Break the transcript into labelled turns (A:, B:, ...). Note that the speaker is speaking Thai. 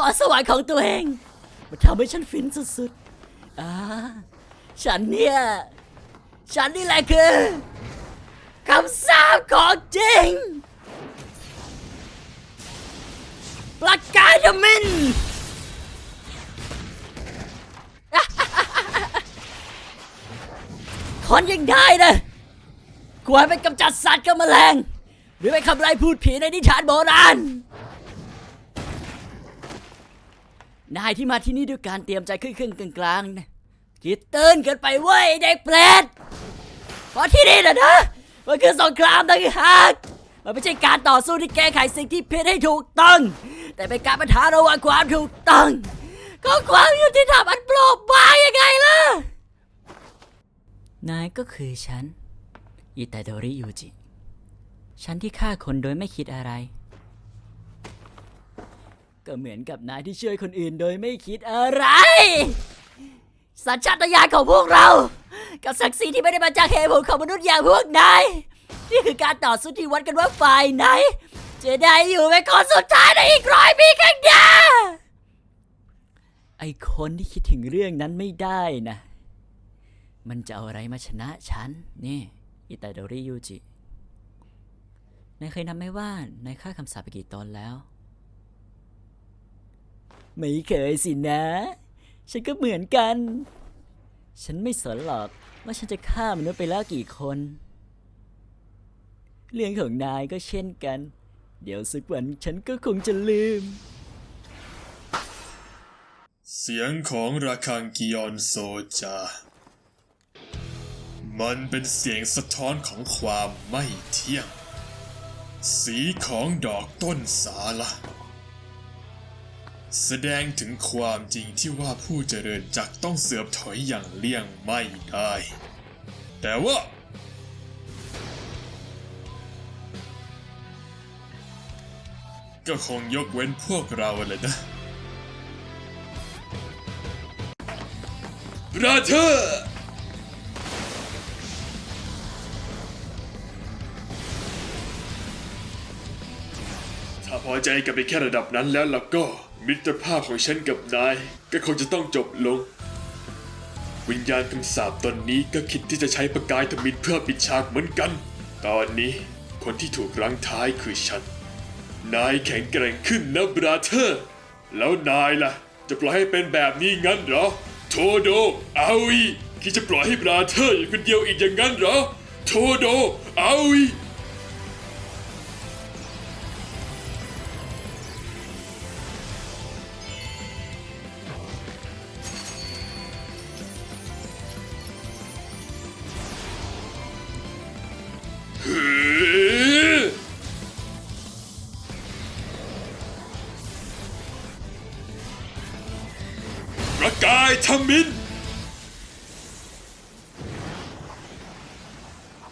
A: พรสวรรค์ของตัวเอง มันทำให้ฉันฟินสุดๆอ่าฉันเนี่ย ฉันนี่แหละคือคำสาปของจริงปลักกายมินคนยังได้นะควรไปกำจัดสัตว์กับแมลง หรือไปขับไล่พูดผีในนิทานโบราณ นายที่มาที่นี่ด้วยการเตรียมใจครึ่งๆกลางๆนะคิดตื่นเกินไปเว้ยเด็กเปรตเพราะที่นี่นะนะ มันคือสงครามต่างหากมันไม่ใช่การต่อสู้ที่แก้ไขสิ่งที่ผิดให้ถูกต้อง แต่เป็นการประทาระหว่างความถูกต้องของความยุติธรรมอันโปร่งบางยังไงล่ะ นายก็คือฉัน อิตาโดริยูจิ ฉันที่ฆ่าคนโดยไม่คิดอะไร ก็เหมือนกับนายที่ช่วยคนอื่นโดยไม่คิดอะไร สัญชาตญาณของพวกเรา กับศักดิ์ศรีที่ไม่ได้มาจากเหตุผลของมนุษย์อย่างพวกนาย นี่คือการต่อสู้ที่วัดกันว่าฝ่ายไหน จะได้อยู่เป็นคนสุดท้ายในอีกร้อยปีข้างหน้าไอคนที่คิดถึงเรื่องนั้นไม่ได้นะ มันจะเอาอะไรมาชนะฉัน นี่อิตาโดริยูจิ นายเคยนับไหมว่านายฆ่าคำสาปไปกี่ตนแล้ว ไม่เคยสินะ ฉันก็เหมือนกัน ฉันไม่สนหรอกว่าฉันจะฆ่ามนุษย์ไปแล้วกี่คน เรื่องของนายก็เช่นกัน เดี๋ยวสักวันฉันก็คงจะลืม
B: เสียงของระฆังกิยอนโซจา มันเป็นเสียงสะท้อนของความไม่เที่ยง สีของดอกต้นสาละ แสดงถึงความจริงที่ว่าผู้เจริญจักต้องเสือบถอยอย่างเลี่ยงไม่ได้ แต่ว่า ก็คงยกเว้นพวกเราเลยนะราเธอ ถ้าพอใจกับไปแค่ระดับนั้นแล้วล่ะก็ มิตรภาพของฉันกับนาย ก็คงจะต้องจบลง วิญญาณคำสาปตนนี้ก็คิดที่จะใช้ประกายทมินเพื่อปิดฉากเหมือนกัน ตอนนี้คนที่ถูกรังท้ายคือฉัน นายแข็งแกร่งขึ้นนะบราเธอร์ แล้วนายล่ะ จะปล่อยให้เป็นแบบนี้งั้นเหรอ โทโดอาอีคิดจะปล่อยให้บราเธอร์อยู่คนเดียวอีกอย่างนั้นเหรอ โทโดอาอี ประกายทมิน